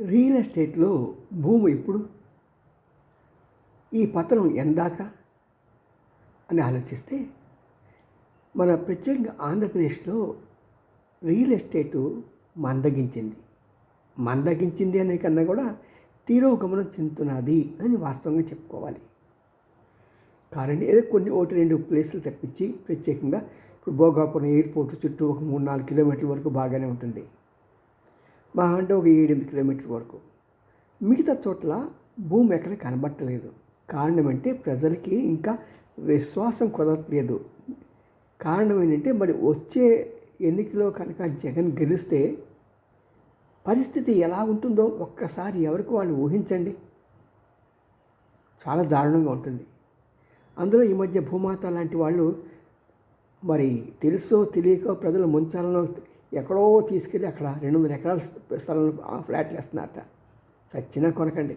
Real ఎస్టేట్లో భూమి ఇప్పుడు ఈ పతనం ఎందాక? అని ఆలోచిస్తే మన ప్రత్యేకంగా ఆంధ్రప్రదేశ్లో రియల్ ఎస్టేటు మందగించింది. మందగించింది అనే కన్నా కూడా తీరోగమనం చెందుతున్నది అని వాస్తవంగా చెప్పుకోవాలి. కారణం ఏదో కొన్ని ఒకటి రెండు ప్లేసులు తప్పించి ప్రత్యేకంగా ఇప్పుడు భోగాపురం ఎయిర్పోర్ట్ చుట్టూ ఒక మూడు నాలుగు కిలోమీటర్ల వరకు బాగానే ఉంటుంది. మా అంటే ఒక ఏడెనిమిది కిలోమీటర్ వరకు. మిగతా చోట్ల భూమి ఎక్కడ కనబట్టలేదు. కారణం అంటే ప్రజలకి ఇంకా విశ్వాసం కుదరట్లేదు. కారణం ఏంటంటే మరి వచ్చే ఎన్నికలో కనుక జగన్ గెలిస్తే పరిస్థితి ఎలా ఉంటుందో ఒక్కసారి ఎవరికి వాళ్ళు ఊహించండి. చాలా దారుణంగా ఉంటుంది. అందులో ఈ మధ్య భూమాత లాంటి వాళ్ళు మరి తెలుసో తెలియకో ప్రజలు ముంచాలను ఎక్కడో తీసుకెళ్ళి అక్కడ రెండు వందల ఎకరాల స్థలంలో ఫ్లాట్లు వేస్తున్నారట. సచ్చినా కొనకండి.